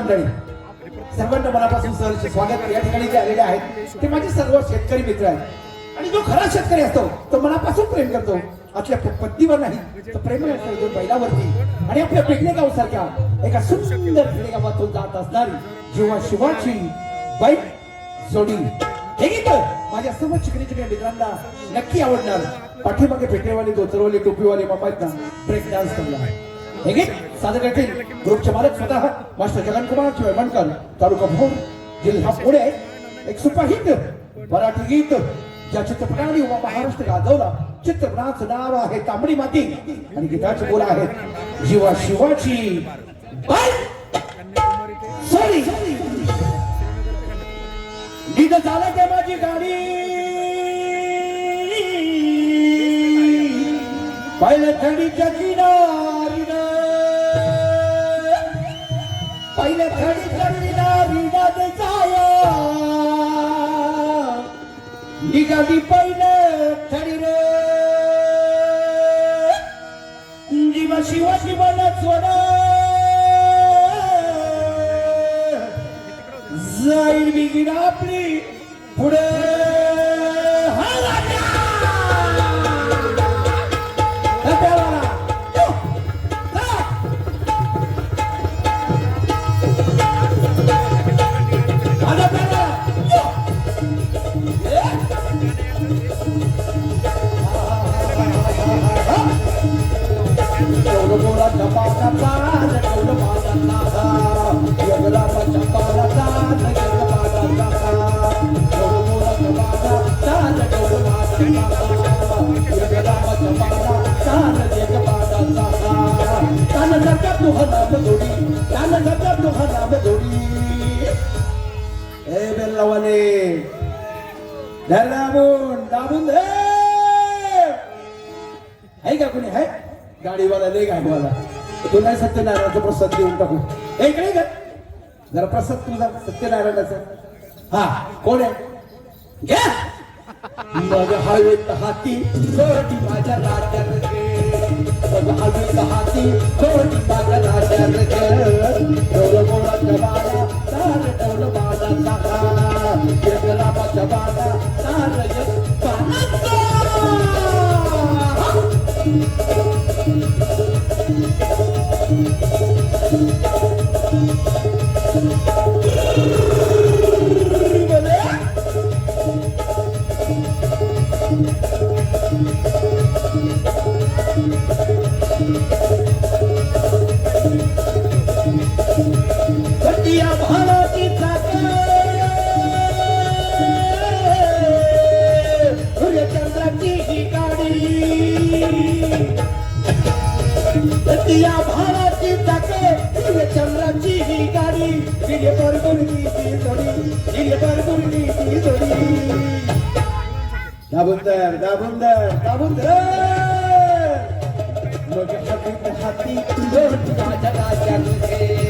मंडळी सर्वांना मनापासून सहर्ष स्वागत या ठिकाणी जे आलेले आहेत ते माझे सर्व शेतकरी मित्र आहेत. आणि जो खरा शेतकरी असतो तो मनापासून प्रेम करतो. आपल्या पत्नीवर नाही तर प्रेम करतो बैलावरती. आणि आपल्या पेडणेगाव सारख्या एका सुंदर खेडेगावातून जात असणारी जेव्हा शिवाची बैल जोडी. हे गीत माझ्या सर्व चिकणी चिकणी मित्रांना नक्की आवडणार. पाठीमागे पेटेवाले धोतरवाले टोपीवाले मामायत ना ब्रेक डान्स करणार हे गीत सादर करतील ग्रुपचे मालक स्वतः मास्टर जगनकुमार चिवळवणकर तालुका भोर जिल्हा पुणे. एक सुपरहिट मराठी गीत ज्या चित्रपटाने उभा महाराष्ट्र गाजवला. चित्रपटाचं नाव आहे तांबडी माती आणि गीताचे बोल आहेत जीवा शिवाची बाय सॉरी गीत झालं ते माझी गाडी पहिल्या थंडीच्या की पहिले पहिल्या थडीच्या किनारी जाया निघाली पहिलं थडी रे जीवा शिवाजी मला सोड जाईल बिगीन आपली पुढे. दाबून दाबून धर आहे का कोणी आहे गाडीवाला लय गाडीवाला. तू सत्यनारायणाचा प्रसाद देऊन टाकू. ए, काय का जरा प्रसाद तुझा सत्यनारायणाचा. हा कोण आहे? घ्या मग हवेत हाती कोटी माझ्या राजा मग हवेत हाती कोटी माझ्या राजा गे डोल बाळा तार डोल बाळा साखा जगरामाच्या बाळा तार जग कटिया भावाची सूर्यचंद्राची ही गाडी. कटिया भावाची चाकर सूर्यचंद्राची ही गाडी. गिर्य बरगुरली ती जोडी गिर्य बरगुरली ती जोडी. दाबुंदर दाबुंदर दाबुंदर मग हकीत हाती दोन मग हाती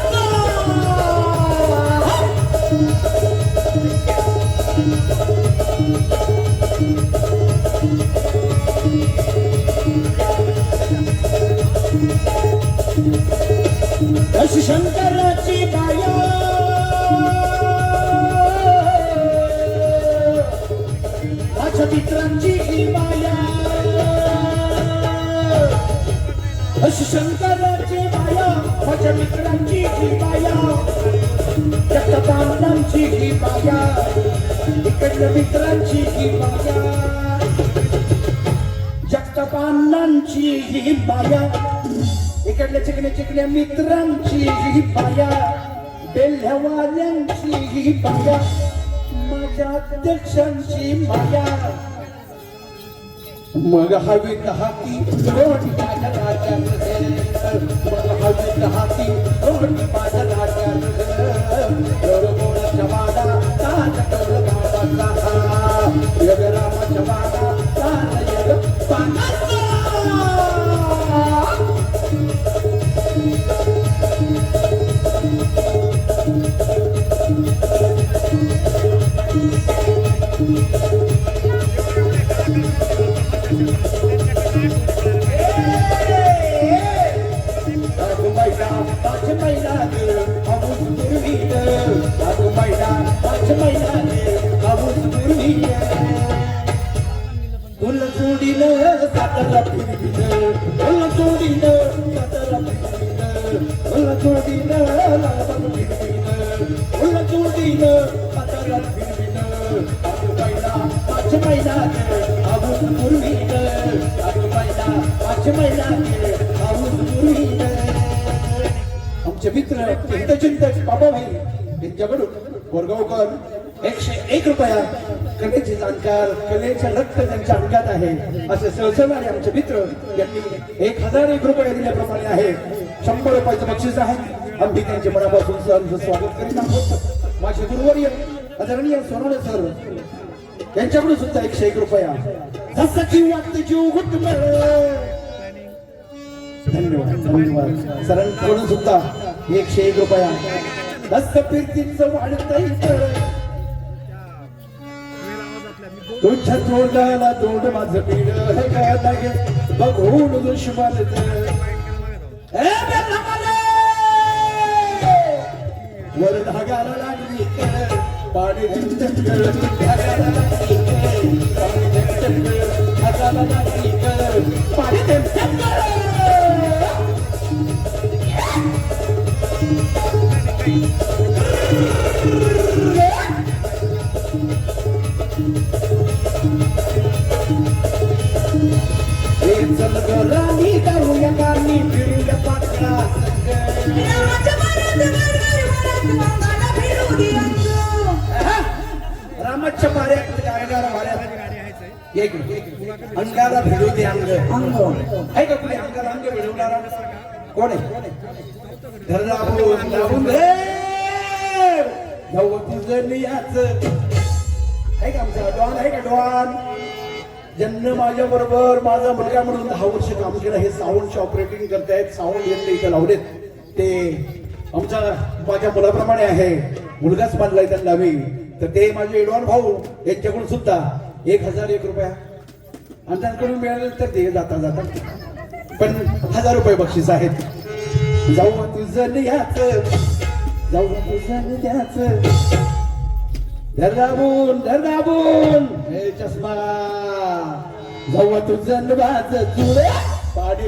शंकराचे माया माझ्या मित्रांची ही माया जगतांची ही माया इकडल्या मित्रांची ही माया जगतापांनांची ही माया इकडल्या चिकल्या चिकल्या मित्रांची ही माया बेल्ह्यावाल्यांची ही माया माझ्या अध्यक्षांची माया मग हवीत हाती रोड फुल जोडीनं सातारा फुल जोडीनं सातारा फिरविलं फुल जोडीनं लालबाग फुल जोडीनं सातारा फिरविलं अगं महिना पाच महिन्यात पाऊस पूर्वीत अगं महिना पाच महिन्यात पाऊस पूर्वीत आमचे मित्र हितचिंतक बाबाभाई यांच्याकडून गोरगावकर एकशे एक रुपया कलेचे जाणकार कलेचं रक्त त्यांच्या अंगात आहे असे सहसणारे आमचे मित्र यांनी एक हजार एक रुपये दिल्याप्रमाणे आहे. शंभर रुपयाचं बक्षीस आहे. आम्ही त्यांचे मनापासून सहर्ष स्वागत करीत आहोत. माझे गुरुवर्य आदरणीय सोनवणे सर यांच्याकडून सुद्धा एकशे एक रुपया. जसं जीव वाटतं जीव घुटमळ धन्यवाद धन्यवाद. सरांकडून सुद्धा एकशे एक रुपया. हस्त फिरतीचं वाढतही तुझ्या तोंडाला तोंड माझ पीड हे काय लागे बघून दुश्मन वर धागाला लागली. पाणी झटकळ धागाला पाणी रामाच्या पाऱ्यात गायगारा वाऱ्यात. एक मिनिट. अंगाला भिडू दे अंग. आहे का कुणी अंगाला अंग भिडवणारा? कोण आहे? धर राबून राबून रे जाऊ तुझं नियाच आहे का आमचा डॉन? आहे का डॉन? ज्यांना माझ्या बरोबर माझा मुलगा म्हणून दहा वर्ष काम केलं हे साऊंडचे ऑपरेटिंग करतायत साऊंड यांनी इथं लावलेत. ते आमच्या माझ्या मुलाप्रमाणे आहे. मुलगाच मानलाय त्यांना मी तर ते माझे एडवान भाऊ यांच्याकडून सुद्धा एक हजार एक रुपया. आणि त्यांकडून मिळाले तर ते जाता जाता. पण हजार रुपये बक्षीस आहेत. जाऊ तुझं ह्याच. जाऊ तुझं त्याच. धर दाबून धर दाबून हे चष्मा. जाऊ तुझं बाज जुळे पाडी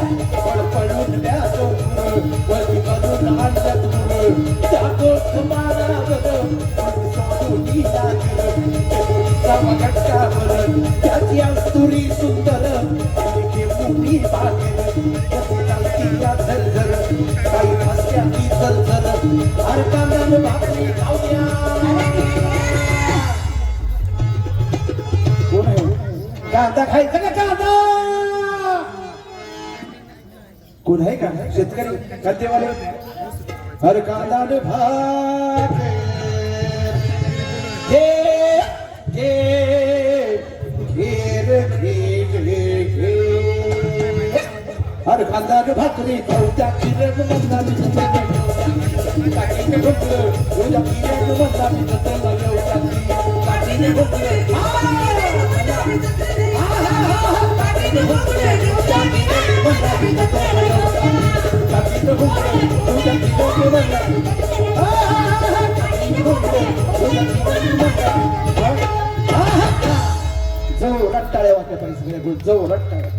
कांदा खायचा का कांदा कोण आहे का शेतकरी कांदेवाले हर कांदा ने मिळेल मला मित्र द्यायच्या. तुझ्या जो रट्टाळ्या वाटल्या पाहिजे सगळ्या गोष्टी जो रट्टाळ्या